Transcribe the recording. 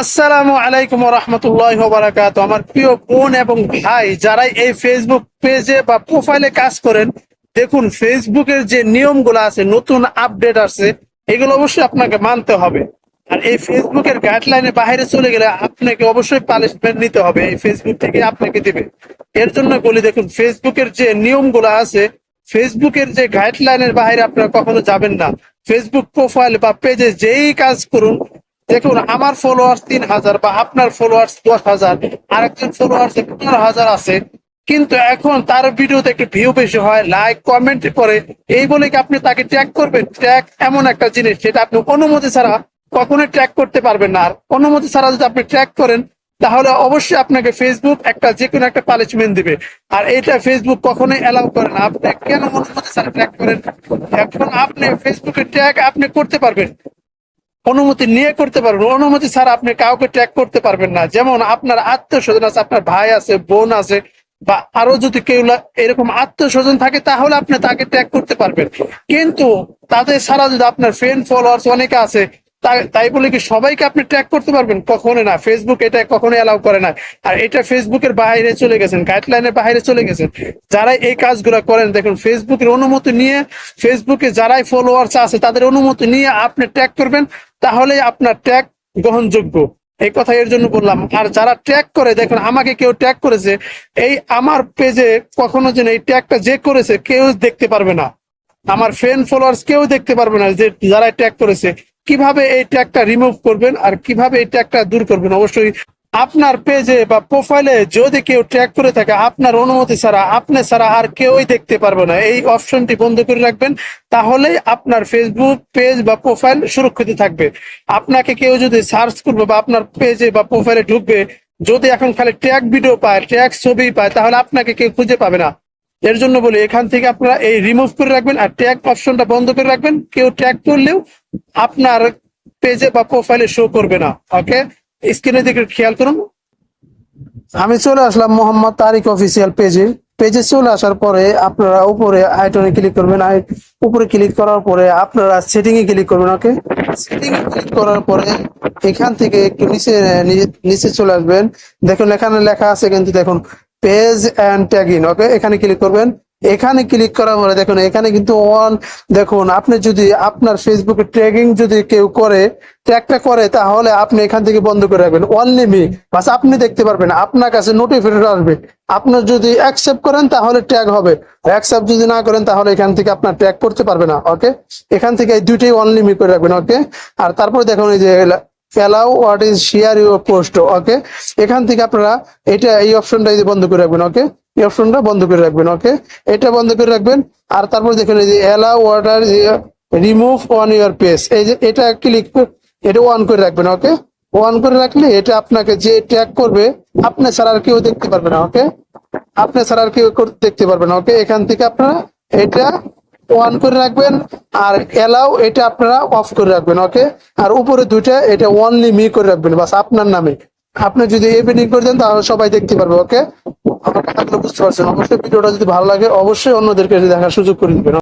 আসসালামু আলাইকুম রহমতুল্লাহ বারাকাত আমার প্রিয় বোন এবং ভাই, যারাই এই ফেসবুক পেজে বা প্রোফাইলে কাজ করেন, দেখুন ফেসবুকের যে নিয়মগুলো আছে, নতুন আপডেট আছে এগুলো অবশ্যই আপনাকে মানতে হবে। আর এই ফেসবুকের গাইডলাইনে বাইরে চলে গেলে আপনাকে অবশ্যই পানিশমেন্ট নিতে হবে, এই ফেসবুক থেকে আপনাকে দিবে। এর জন্য বলি, দেখুন ফেসবুকের যে নিয়মগুলো আছে ফেসবুকের যে গাইডলাইনের বাইরে আপনারা কখনো যাবেন না। ফেসবুক প্রোফাইল বা পেজে যেই কাজ করুন দেখুন, আমার ফলোয়ার্স তিন হাজার বা আপনার ফলোয়ার্স দশ হাজার, আরেকজন ফলোয়ার্স পনেরো হাজার আছে। কিন্তু এখন তার ভিডিওতে একটু ভিউ বেশি হয় লাইক কমেন্ট করে এই বলে কি আপনি তাকে ট্র্যাক করবেন? ট্র্যাক এমন একটা জিনিস যেটা আপনি অনুমতি ছাড়া কখনোই ট্র্যাক করতে পারবেন না। আর অনুমতি ছাড়া যদি আপনি ট্র্যাক করেন, তাহলে অবশ্যই আপনাকে ফেসবুক একটা যে কোনো একটা পানিশমেন্ট দিবে। আর এটা ফেসবুক কখনোই অ্যালাউ করে না। আপনি কেন অনুমতি ছাড়া ট্র্যাক করেন? এখন আপনি ফেসবুকে ট্র্যাক আপনি করতে পারবেন। অনুমতি নিয়ে করতে পারবেন, অনুমতি ছাড়া আপনি কাউকে ট্র্যাক করতে পারবেন না। যেমন আপনার আত্মীয় স্বজন আছে, আপনার ভাই আছে, বোন আছে, বা আরও যদি কেউ এরকম আত্মীয় স্বজন থাকে, তাহলে আপনি তাকে ট্র্যাক করতে পারবেন। কিন্তু তাদের ছাড়া যদি আপনার ফ্রেন্ড ফলোয়ার্স অনেকে আছে তাই- বলে কি সবাইকে আপনি ট্র্যাক করতে পারবেন? কখনো না। ফেসবুক এটা কখনো অ্যালাউ করে না। আর এটা ফেসবুকের বাইরে চলে গেছেন গাইডলাইনের বাইরে চলে গেছেন। যারা এই কাজগুলো করেন, দেখুন ফেসবুকের অনুমতি নিয়ে ফেসবুকে যারাই ফলোয়ার্স আছে, তাদের অনুমতি নিয়ে আপনি ট্র্যাক করবেন তাহলে আপনার ট্র্যাক গ্রহণযোগ্য। এই কথা এর জন্য বললাম। আর যারা ট্র্যাক করে, দেখুন, আমাকে কেউ ট্র্যাক করেছে, এই আমার পেজে কখনো যেন এই ট্র্যাকটা যে করেছে, কেউ দেখতে পারবে না। আমার ফ্রেন্ড ফলোয়ার্স কেউ দেখতে পারবে না যে যারা ট্যাগ করেছে। কীভাবে এই ট্যাগটা রিমুভ করবেন আর কীভাবে এই ট্যাগটা দূর করবেন? অবশ্যই আপনার পেজে বা প্রোফাইলে যদি কেউ ট্যাগ করে থাকে, আপনার অনুমতি ছাড়া, আপনি ছাড়া আর কেউই দেখতে পারবে না। এই অপশনটি বন্ধ করে রাখবেন, তাহলেই আপনার ফেসবুক পেজ বা প্রোফাইল সুরক্ষিত থাকবে। আপনাকে কেউ যদি সার্চ করবে বা আপনার পেজে বা প্রোফাইলে ঢুকবে, যদি এখন খালি ট্যাগ ভিডিও পায় ট্যাগ ছবি পায়, তাহলে আপনাকে কেউ খুঁজে পাবে না। এর জন্য বলি, এখান থেকে আপনারা এই রিমুভ করে রাখবেন আর ট্যাগ অপশনটা বন্ধ করে রাখবেন। কেউ ট্যাগ করলেও আপনার পেজে বা প্রোফাইলে শো করবে না ওকে স্ক্রিনের দিকে খেয়াল করুন। আমি চলে আসলাম মোহাম্মদ তারিক অফিসিয়াল পেজে পেজে চলে আসার পরে আপনারা উপরে আইটনে ক্লিক করবেন। উপরে ক্লিক করার পরে আপনারা সেটিং এ ক্লিক করবেন ওকে সেটিং এ ক্লিক করার পরে এখান থেকে একটু নিচে নিচে চলে আসবেন। দেখুন, এখানে লেখা আছে কিন্তু দেখুন page and tag in okay এখানে ক্লিক করবেন। এখানে ক্লিক করার পরে দেখুন, এখানে কিন্তু অন দেখুন, আপনি যদি আপনার ফেসবুকে ট্যাগিং যদি কেউ করে ট্যাগটা করে, তাহলে আপনি এখান থেকে বন্ধ করে রাখবেন। অনলি মি বাস আপনি দেখতে পারবেন, আপনার কাছে নোটিফিকেশন আসবে। আপনার যদি অ্যাকসেপ্ট করেন, তাহলে ট্যাগ হবে। অ্যাকসেপ্ট যদি না করেন, তাহলে এখান থেকে আপনার ট্যাগ করতে পারবে না ওকে এখান থেকে এই দুইটাই অনলি মি করে রাখবেন ওকে আর তারপরে দেখুন, এই যে allow what is share your post okay এখান থেকে আপনারা এটা এই অপশনটা যদি বন্ধ করে রাখবেন ওকে এই অপশনটা বন্ধ করে রাখবেন ওকে এটা বন্ধ করে রাখবেন, আর তারপর দেখুন এই যে allow water remove on your page এই যে এটা ক্লিক এটা অন করে রাখবেন ওকে অন করে রাখলে এটা আপনাকে যে ট্যাগ করবে, আপনি ছাড়া আর কেউ দেখতে পারবে না ওকে আপনি ছাড়া আর কেউ দেখতে পারবে না ওকে এখান থেকে আপনারা এটা অন করে রাখবেন আর এলাও এটা আপনারা অফ করে রাখবেন ওকে আর উপরে দুইটা এটা অনলি মি করে রাখবেন, বাস আপনার নামে। আপনি যদি এভিনিং করে দেন, তাহলে সবাই দেখতে পারবে ওকে বুঝতে পারছেন। অবশ্যই ভিডিওটা যদি ভালো লাগে, অবশ্যই অন্যদেরকে দেখার সুযোগ করে দিবেন